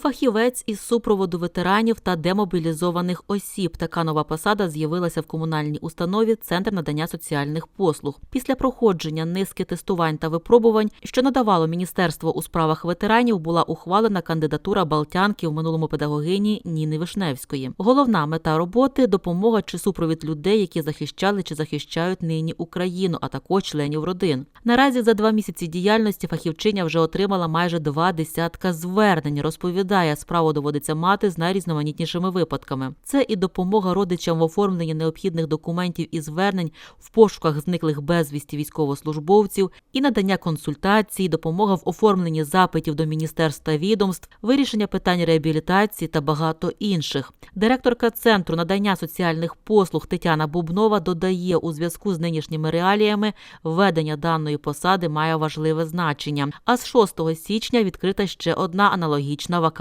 Фахівець із супроводу ветеранів та демобілізованих осіб. Така нова посада з'явилася в комунальній установі Центр надання соціальних послуг. Після проходження низки тестувань та випробувань, що надавало міністерство у справах ветеранів, була ухвалена кандидатура Балтянки в минулому педагогині Ніни Вишневської. Головна мета роботи допомога чи супровід людей, які захищали чи захищають нині Україну, а також членів родин. Наразі за два місяці діяльності фахівчиня вже отримала майже два десятка звернень. Розповідає, справу доводиться мати з найрізноманітнішими випадками. Це і допомога родичам в оформленні необхідних документів і звернень в пошуках зниклих безвісті військовослужбовців, і надання консультацій, допомога в оформленні запитів до міністерств та відомств, вирішення питань реабілітації та багато інших. Директорка центру надання соціальних послуг Тетяна Бубнова додає, у зв'язку з нинішніми реаліями введення даної посади має важливе значення. А з 6 січня відкрита ще одна аналогічна вакансія.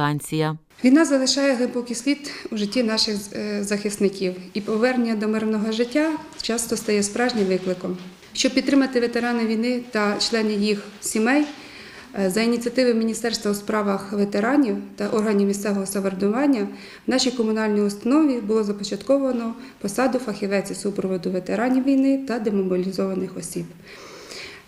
Війна залишає глибокий слід у житті наших е, захисників, і повернення до мирного життя часто стає справжнім викликом. Щоб підтримати ветеранів війни та членів їх сімей, е, за ініціативи Міністерства у справах ветеранів та органів місцевого самоврядування в нашій комунальній установі було започатковано посаду фахівець супроводу ветеранів війни та демобілізованих осіб.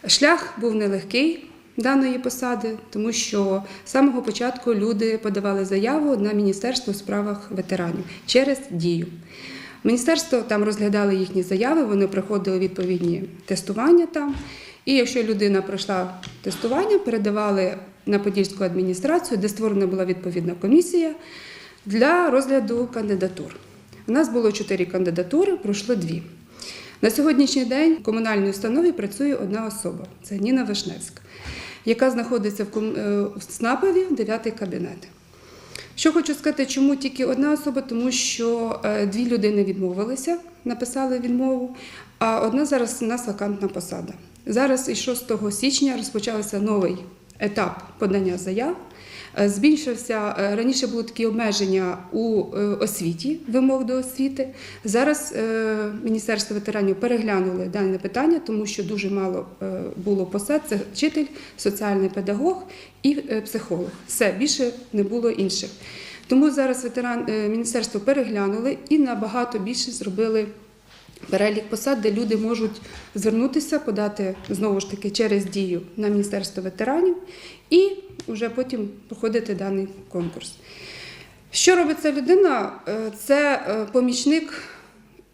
Шлях був нелегкий даної посади, тому що з самого початку люди подавали заяву на Міністерство у справах ветеранів через дію. Міністерство там розглядало їхні заяви, вони проходили відповідні тестування там. І якщо людина пройшла тестування, передавали на Подільську адміністрацію, де створена була відповідна комісія для розгляду кандидатур. У нас було чотири кандидатури, пройшло дві. На сьогоднішній день в комунальній установі працює одна особа це Ніна Вишневська, яка знаходиться в е, СНАПові, 9 кабінет. Що хочу сказати, чому тільки одна особа, тому що е, дві людини відмовилися, написали відмову, а одна зараз у нас вакантна посада. Зараз і 6 січня розпочався новий етап подання заяв. Е, Збільшився е, раніше були такі обмеження у е, освіті, вимог до освіти. Зараз Міністерство ветеранів переглянули дане питання, тому що дуже мало було посад. Це вчитель, соціальний педагог і психолог. Все більше не було інших. Тому зараз ветеран міністерство переглянули і набагато більше зробили перелік посад, де люди можуть звернутися, подати знову ж таки через дію на Міністерство ветеранів і вже потім проходити даний конкурс. Що робить ця людина? Е, Це е, помічник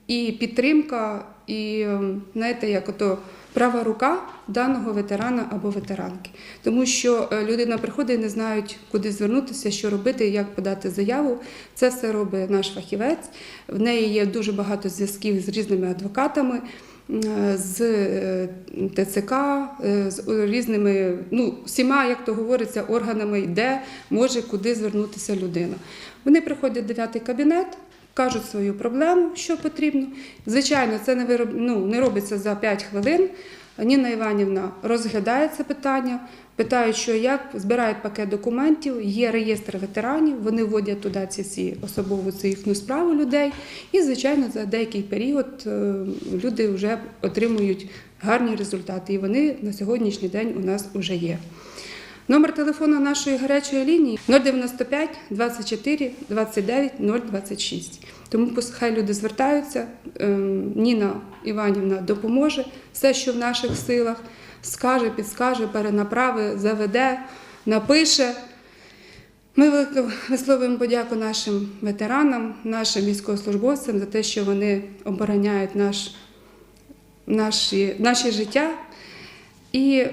і підтримка, і е, знаєте, як ото права рука даного ветерана або ветеранки. Тому що е, людина приходить і не знають, куди звернутися, що робити, як подати заяву. Це все робить наш фахівець. В неї є дуже багато зв'язків з різними адвокатами. З е, ТЦК, е, з різними, ну, всіма, як то говориться, органами, де може куди звернутися людина. Вони приходять в дев'ятий кабінет, кажуть свою проблему, що потрібно. Звичайно, це не, вироб... ну, не робиться за 5 хвилин. Ніна Іванівна розглядає це питання, питають, що як збирають пакет документів, є реєстр ветеранів, вони вводять туди ці всі особову цю справу людей. І, звичайно, за деякий період е, люди вже отримують гарні результати. І вони на сьогоднішній день у нас вже є. Номер телефону нашої гарячої лінії 095 24 29 026. Тому хай люди звертаються. ем, Ніна Іванівна допоможе все, що в наших силах, скаже, підскаже, перенаправи, заведе, напише. Ми висловлюємо подяку нашим ветеранам, нашим військовослужбовцям за те, що вони обороняють наш, наші, наше життя. І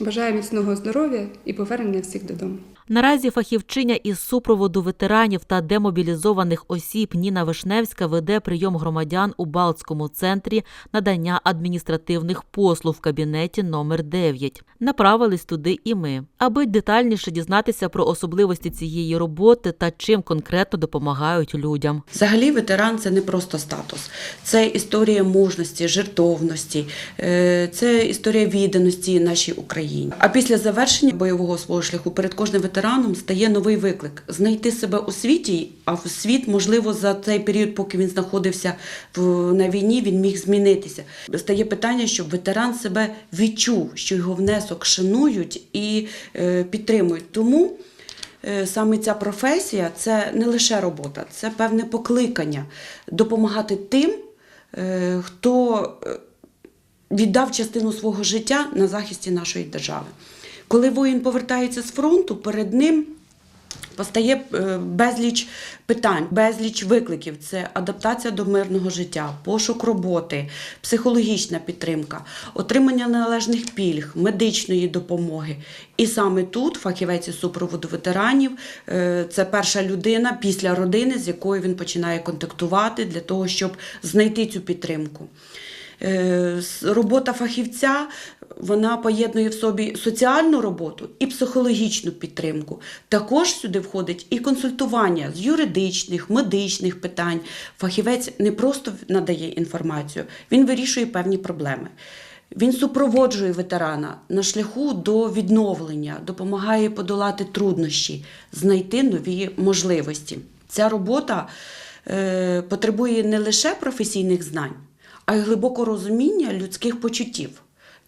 бажаю міцного здоров'я і повернення всіх додому. Наразі фахівчиня із супроводу ветеранів та демобілізованих осіб Ніна Вишневська веде прийом громадян у Балтському центрі надання адміністративних послуг в кабінеті номер 9. Направились туди і ми, аби детальніше дізнатися про особливості цієї роботи та чим конкретно допомагають людям. Взагалі, ветеран це не просто статус, це історія мужності, жертовності, е, це історія відданості нашій Україні. А після завершення бойового свого шляху перед кожним ветераном стає новий виклик знайти себе у світі. А в світ, можливо, за цей період, поки він знаходився на війні, він міг змінитися. Стає питання, щоб ветеран себе відчув, що його внесок шанують і е, підтримують. Тому е, саме ця професія це не лише робота, це певне покликання допомагати тим, е, хто віддав частину свого життя на захисті нашої держави. Коли воїн повертається з фронту, перед ним постає е, безліч питань, безліч викликів. Це адаптація до мирного життя, пошук роботи, психологічна підтримка, отримання належних пільг, медичної допомоги. І саме тут фахівець із супроводу ветеранів е, це перша людина після родини, з якою він починає контактувати для того, щоб знайти цю підтримку. Е, Робота фахівця вона поєднує в собі соціальну роботу і психологічну підтримку. Також сюди входить і консультування з юридичних, медичних питань. Фахівець не просто надає інформацію, він вирішує певні проблеми. Він супроводжує ветерана на шляху до відновлення, допомагає подолати труднощі, знайти нові можливості. Ця робота е, потребує не лише професійних знань, а й глибокого розуміння людських почуттів,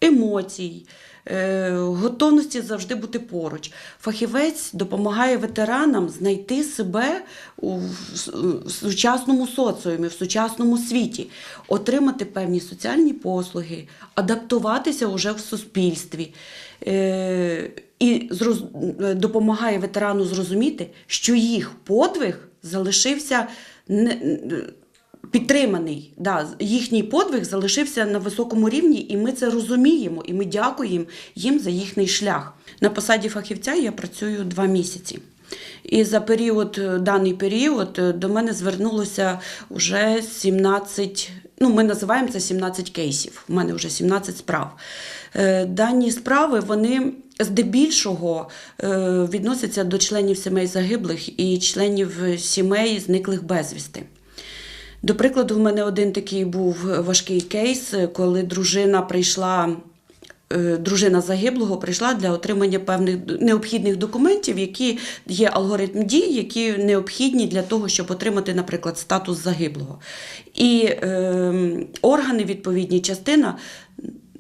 емоцій, е, готовності завжди бути поруч. Фахівець допомагає ветеранам знайти себе у сучасному соціумі, в сучасному світі, отримати певні соціальні послуги, адаптуватися уже в суспільстві. Е, І е, допомагає ветерану зрозуміти, що їх подвиг залишився не, підтриманий. Да, їхній подвиг залишився на високому рівні, і ми це розуміємо, і ми дякуємо їм за їхній шлях. На посаді фахівця я працюю два місяці. І за період, е, даний період е, до мене звернулося вже 17, ну ми називаємо це 17 кейсів. У мене вже 17 справ. Е, Дані справи вони здебільшого відносяться до членів сімей загиблих і членів сімей зниклих безвісти. До прикладу, в мене один такий був важкий кейс, коли дружина прийшла. е, Дружина загиблого прийшла для отримання певних необхідних документів, які є алгоритм дій, які необхідні для того, щоб отримати, наприклад, статус загиблого. І е, органи, відповідні частина,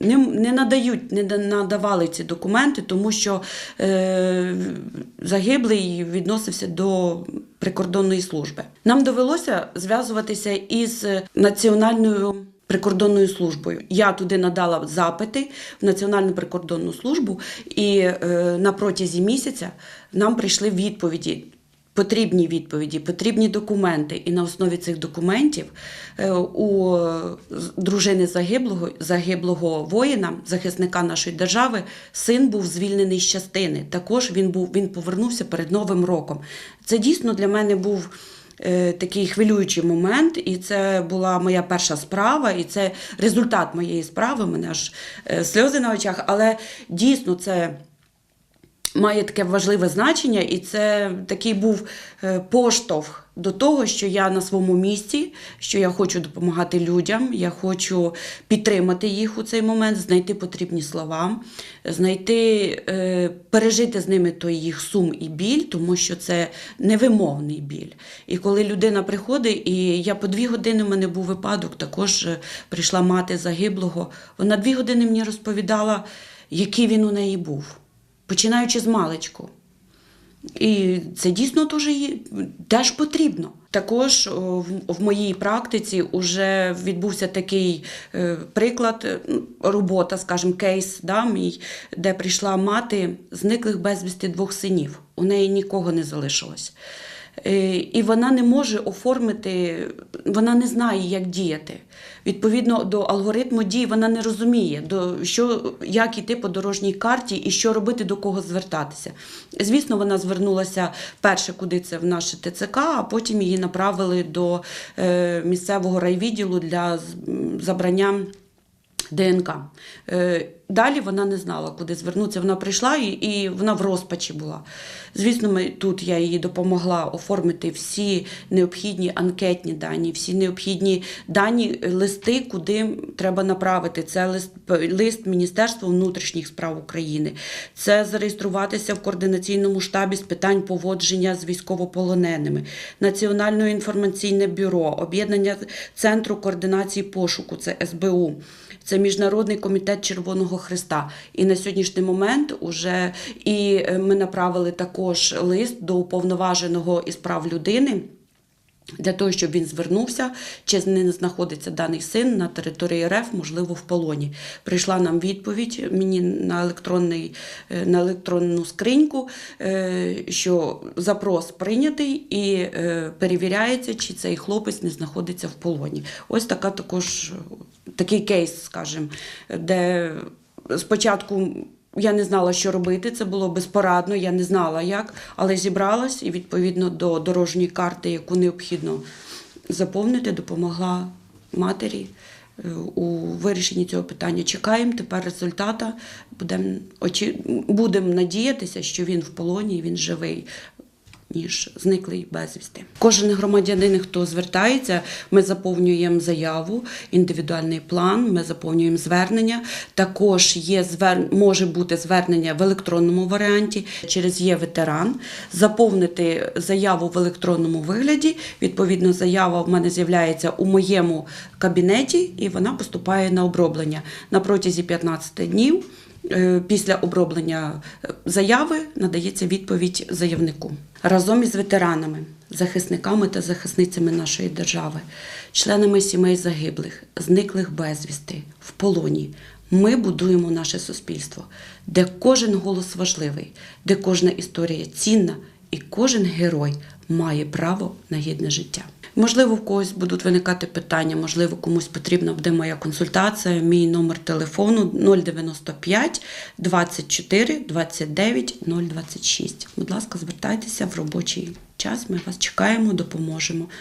не, не надають, не надавали ці документи, тому що е, загиблий відносився до прикордонної служби. Нам довелося зв'язуватися із національною. Прикордонною службою я туди надала запити в Національну прикордонну службу, і е, на протязі місяця нам прийшли відповіді потрібні відповіді, потрібні документи. І на основі цих документів е, у дружини загиблого, загиблого воїна, захисника нашої держави, син був звільнений з частини. Також він був він повернувся перед Новим роком. Це дійсно для мене був. е, Такий хвилюючий момент, і це була моя перша справа, і це результат моєї справи. Мене аж е, сльози на очах, але дійсно це має таке важливе значення, і це такий був е, поштовх до того, що я на своєму місці, що я хочу допомагати людям, я хочу підтримати їх у цей момент, знайти потрібні слова, знайти, е, пережити з ними той їх сум і біль, тому що це невимовний біль. І коли людина приходить, і я по дві години в мене був випадок, також е, прийшла мати загиблого. Вона дві години мені розповідала, який він у неї був починаючи з маличку. І це дійсно теж, теж потрібно. Також в, моїй практиці вже відбувся такий е, приклад, е, робота, скажімо, кейс, да, мій, де прийшла мати зниклих безвісти двох синів. У неї нікого не залишилось. Е, І вона не може оформити, вона не знає, як діяти. Відповідно до алгоритму дій вона не розуміє, до що, як іти по дорожній карті і що робити, до кого звертатися. Звісно, вона звернулася перше, куди це в наше ТЦК, а потім її направили до е, місцевого райвідділу для забрання. ДНК. Е, Далі вона не знала, куди звернутися. Вона прийшла і, і вона в розпачі була. Звісно, ми, тут я їй допомогла оформити всі необхідні анкетні дані, всі необхідні дані, листи, куди треба направити. Це лист, лист Міністерства внутрішніх справ України. Це зареєструватися в координаційному штабі з питань поводження з військовополоненими, Національне інформаційне бюро, об'єднання Центру координації пошуку, це СБУ. Це Міжнародний комітет Червоного Христа. І на сьогоднішній момент уже і е, ми направили також лист до уповноваженого із прав людини. Для того, щоб він звернувся, чи не знаходиться даний син на території РФ, можливо, в полоні. Прийшла нам відповідь мені на, електронний, е, на електронну скриньку, е, що запрос прийнятий і е, перевіряється, чи цей хлопець не знаходиться в полоні. Ось така також такий кейс, скажімо, де спочатку. Я не знала, що робити, це було безпорадно, я не знала як, але зібралась і відповідно до дорожньої карти, яку необхідно заповнити, допомогла матері е, у вирішенні цього питання. Чекаємо тепер результата. Будемо очі... будем надіятися, що він в полоні він живий. Ніж зниклий безвісти. Кожен громадянин, хто звертається, ми заповнюємо заяву, індивідуальний план, ми заповнюємо звернення. Також є звер... може бути звернення в електронному варіанті через є ветеран. Заповнити заяву в електронному вигляді. Відповідно, заява в мене з'являється у моєму кабінеті, і вона поступає на оброблення на протязі 15 днів. Е, Після оброблення е, заяви надається відповідь заявнику разом із ветеранами, захисниками та захисницями нашої держави, членами сімей загиблих, зниклих безвісти, в полоні. Ми будуємо наше суспільство, де кожен голос важливий, де кожна історія цінна, і кожен герой має право на гідне життя. Можливо, в когось будуть виникати питання, можливо, комусь потрібна буде моя консультація. Мій номер телефону 095 24 29 026. Будь ласка, звертайтеся в робочий час. Ми вас чекаємо, допоможемо.